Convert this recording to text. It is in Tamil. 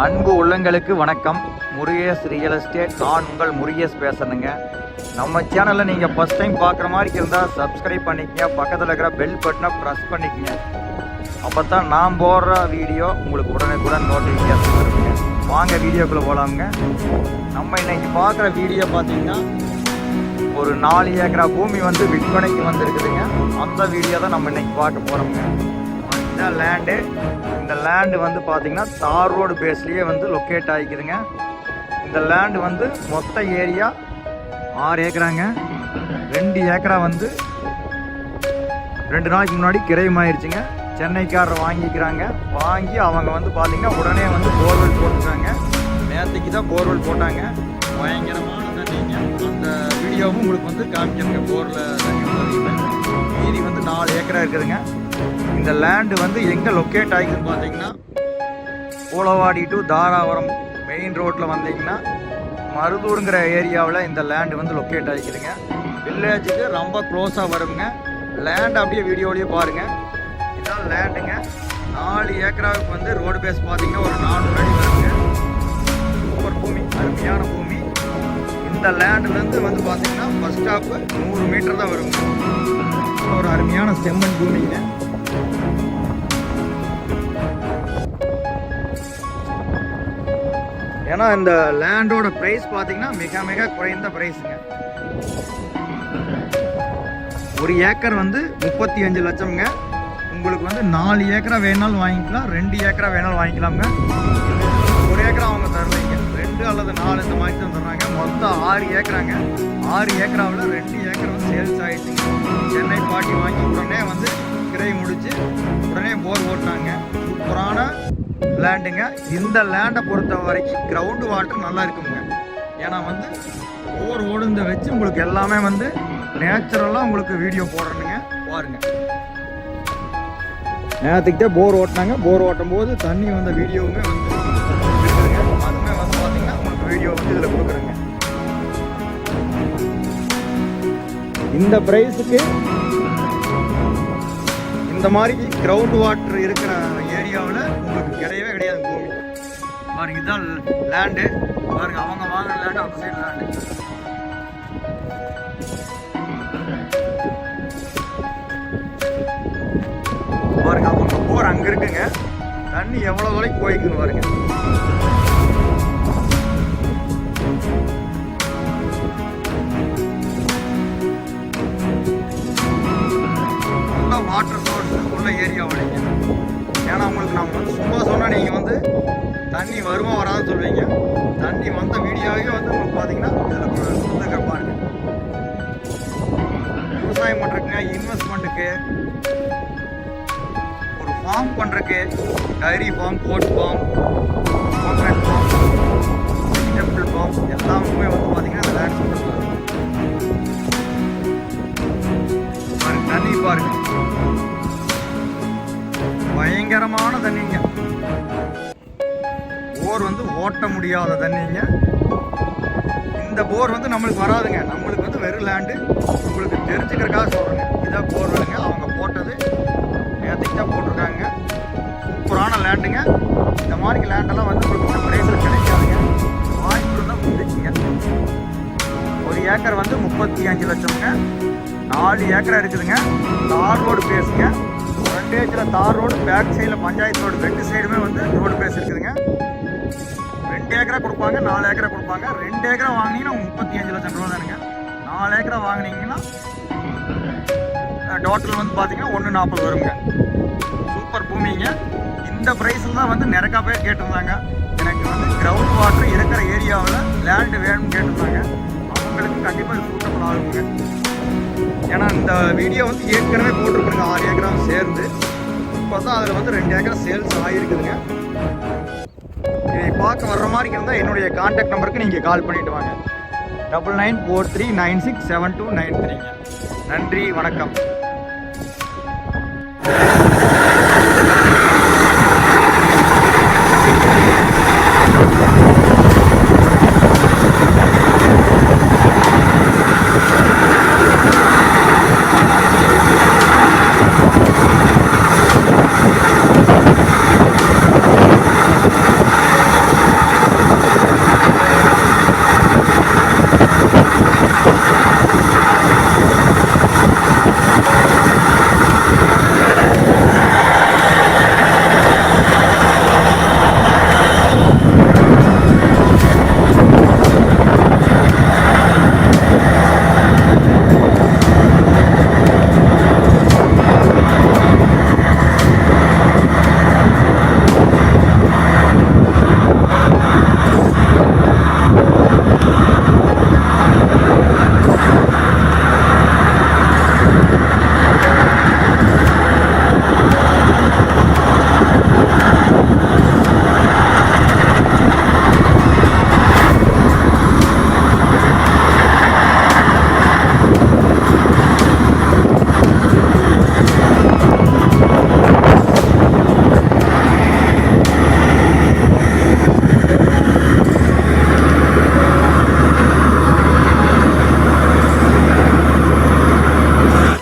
அன்பு உள்ளங்களுக்கு வணக்கம். முருகேஷ் ரியல் எஸ்டேட் நான் உங்கள் முருகேஷ் பேசுறேங்க நம்ம சேனலில் நீங்கள் ஃபஸ்ட் டைம் பார்க்குற மாதிரி இருந்தால் சப்ஸ்கிரைப் பண்ணிக்கங்க. பக்கத்தில் இருக்கிற பெல் பட்டனை ப்ரெஸ் பண்ணிக்கங்க. அப்போ தான் நான் போடுற வீடியோ உங்களுக்கு உடனுக்குடன் நோட்டிஃபிகேஷன் வருங்க. வாங்க வீடியோக்குள்ளே போகலாமுங்க நம்ம இன்னைக்கு பார்க்குற வீடியோ பார்த்தீங்கன்னா ஒரு நாலு ஏக்கரா பூமி வந்து விற்பனைக்கு வந்திருக்குதுங்க. அந்த வீடியோ தான் நம்ம இன்னைக்கு பார்க்க போகிறோங்க இந்த லேண்டு இந்த லேண்டு வந்து பார்த்தீங்கன்னா தார் ரோடு பேஸ்லேயே வந்து லொக்கேட் ஆகிக்குதுங்க. இந்த லேண்டு வந்து மொத்த ஏரியா ஆறு ஏக்கராங்க. ரெண்டு ஏக்கரா வந்து ரெண்டு நாளைக்கு முன்னாடி கிரையமாயிருச்சுங்க சென்னைக்காரர் வாங்கிக்கிறாங்க. வாங்கி அவங்க வந்து பார்த்தீங்கன்னா உடனே வந்து போர்வெல் போட்டுருக்காங்க நேற்றுக்கு தான் போர்வெல் போட்டாங்க. பயங்கரமான தண்ணிங்க. அந்த வீடியோவும் உங்களுக்கு வந்து காமிக்கிறேங்க. போரில் தண்ணி மீதி வந்து நாலு ஏக்கரா இருக்குதுங்க. இந்த லேண்டு வந்து எங்கே லொக்கேட் ஆகிக்குதுன்னு பார்த்தீங்கன்னா பூலவாடி டு தாராபுரம் மெயின் ரோட்டில் வந்தீங்கன்னா மருதூருங்கிற ஏரியாவில் இந்த லேண்டு வந்து லொக்கேட் ஆகிக்குதுங்க வில்லேஜுக்கு ரொம்ப க்ளோஸாக வருங்க. லேண்ட் அப்படியே வீடியோலேயே பாருங்கள் இதான் லேண்டுங்க நாலு ஏக்கராவுக்கு வந்து ரோடு பேஸ் பார்த்தீங்கன்னா ஒரு நானூறு அடி வருங்க. சூப்பர் பூமி அருமையான பூமி. இந்த லேண்ட்லேருந்து வந்து பார்த்தீங்கன்னா பஸ் ஸ்டாப்பு நூறு மீட்டர் தான் வருங்க. ஒரு அருமையான செம்மண் பூமிங்க. ஏன்னா இந்த லேண்டோட ப்ரைஸ் பார்த்தீங்கன்னா மிக மிக குறைந்த ப்ரைஸுங்க ஒரு ஏக்கர் வந்து முப்பத்தி அஞ்சு லட்சம்ங்க. உங்களுக்கு வந்து நாலு ஏக்கரா வேணாலும் வாங்கிக்கலாம் ரெண்டு ஏக்கரா வேணாலும் வாங்கிக்கலாம்ங்க. ஒரு ஏக்கரா அவங்க தரலைங்க ரெண்டு அல்லது நாலு இந்த மாதிரி தான் தர்றாங்க. மொத்தம் ஆறு ஏக்கராங்க. ஆறு ஏக்கராவில் ரெண்டு ஏக்கர் வந்து சேல்ஸ் ஆகிடுச்சுங்க சென்னை பாட்டி வாங்கி உடனே வந்து கிரை முடிச்சு உடனே போர் ஓட்டினாங்க சூப்பரான லேண்டுங்க இந்த லேண்டை பொறுத்த வரைக்கும் கிரவுண்டு வாட்டர் நல்லா இருக்குங்க. ஏன்னா வந்து போர் ஓடுந்த வச்சு உங்களுக்கு எல்லாமே வந்து நேச்சுரலாக உங்களுக்கு வீடியோ போடுறேனுங்க. பாருங்க. நேரத்துக்கிட்டே போர் ஓட்டினாங்க. போர் ஓட்டும் போது தண்ணி வந்த வீடியோவுமே வந்து அதுவுமே வந்து பார்த்தீங்கன்னா உங்களுக்கு வீடியோ வந்து இதில் கொடுக்குறேங்க. இந்த ப்ரைஸுக்கு இந்த மாதிரி கிரவுண்ட் வாட்டர் இருக்கிற ஏரியாவில் உங்களுக்கு கிடையவே கிடையாது பூமி. பாருங்க இதுதான் லேண்டு பாருங்க அவங்க வாங்குற லேண்டு அந்த சைடு லேண்டு பாருங்க அவங்க போர் அங்கே இருக்குங்க. தண்ணி எவ்வளோ வரைக்கும் போய்க்குன்னு பாருங்க. ஏரியா ஏன்னா உங்களுக்கு நம்ம வந்து சும்மா சொன்னால் நீங்கள் வந்து தண்ணி வருமா வராதுன்னு சொல்லுவீங்க. தண்ணி வந்த வீடியோவே வந்து உங்களுக்கு பார்த்தீங்கன்னா இதில் கொடுத்துருக்க பாருங்க விவசாயம் பண்ணுறதுக்கு இன்வெஸ்ட்மெண்ட்டுக்கு ஒரு ஃபார்ம் பண்ணுறதுக்கு டைரி ஃபார்ம் கோட் ஃபார்ம் பயங்கரமான தண்ணிங்க. போர் வந்து ஓட்ட முடியாத தண்ணிங்க. இந்த போர் வந்து நம்மளுக்கு வராதுங்க. நம்மளுக்கு வந்து வெறும் லேண்டு உங்களுக்கு தெரிஞ்சுக்கிறக்காக சொல்கிறேங்க இதான் போர் வேணுங்க. அவங்க போட்டது நேற்றுக்கு தான் போட்டிருக்காங்க. சூப்பரான லேண்டுங்க இந்த மாதிரி லேண்டெல்லாம் வந்து உங்களுக்கு இந்த ப்ரைஸில் கிடைக்காதுங்க. வாய்ப்பு தான் முடிச்சுங்க ஒரு ஏக்கர் வந்து முப்பத்தி அஞ்சு லட்சம்ங்க. நாலு ஏக்கரா இருக்குதுங்க. தார் ரோடு வில்லேஜில் தார் ரோடு பேக் சைடில் பஞ்சாயத்து ரோடு ரெண்டு சைடுமே வந்து ரோடு பேஸ் இருக்குதுங்க ரெண்டு ஏக்கரா கொடுப்பாங்க நாலு ஏக்கரா கொடுப்பாங்க. ரெண்டு ஏக்கரா வாங்கினீங்கன்னா முப்பத்தி அஞ்சு லட்சம் ரூபா தானுங்க. நாலு ஏக்கரா வாங்கினீங்கன்னா டோட்டல் வந்து பார்த்தீங்கன்னா ஒன்று நாற்பது வருங்க. சூப்பர் பூமிங்க. இந்த ப்ரைஸில் தான் வந்து நிறையா பேர் கேட்டிருந்தாங்க. எனக்கு வந்து கிரவுண்ட் வாட்டர் இருக்கிற ஏரியாவில் லேண்டு வேணும்னு கேட்டிருந்தாங்க. அவங்களுக்கு கண்டிப்பாக சூட்டபுள் ஆகுங்க. ஏன்னா இந்த வீடியோ வந்து ஏற்கனவே இப்போ அதில் வந்து ரெண்டு ஏக்கர் சேல்ஸ் ஆகிருக்குதுங்க இதை பார்க்க வர்ற மாதிரி இருந்தால் என்னுடைய கான்டாக்ட் நம்பருக்கு நீங்கள் கால் பண்ணிட்டு வாங்க. Double nine four three nine six seven two nine த்ரீங்க நன்றி வணக்கம்.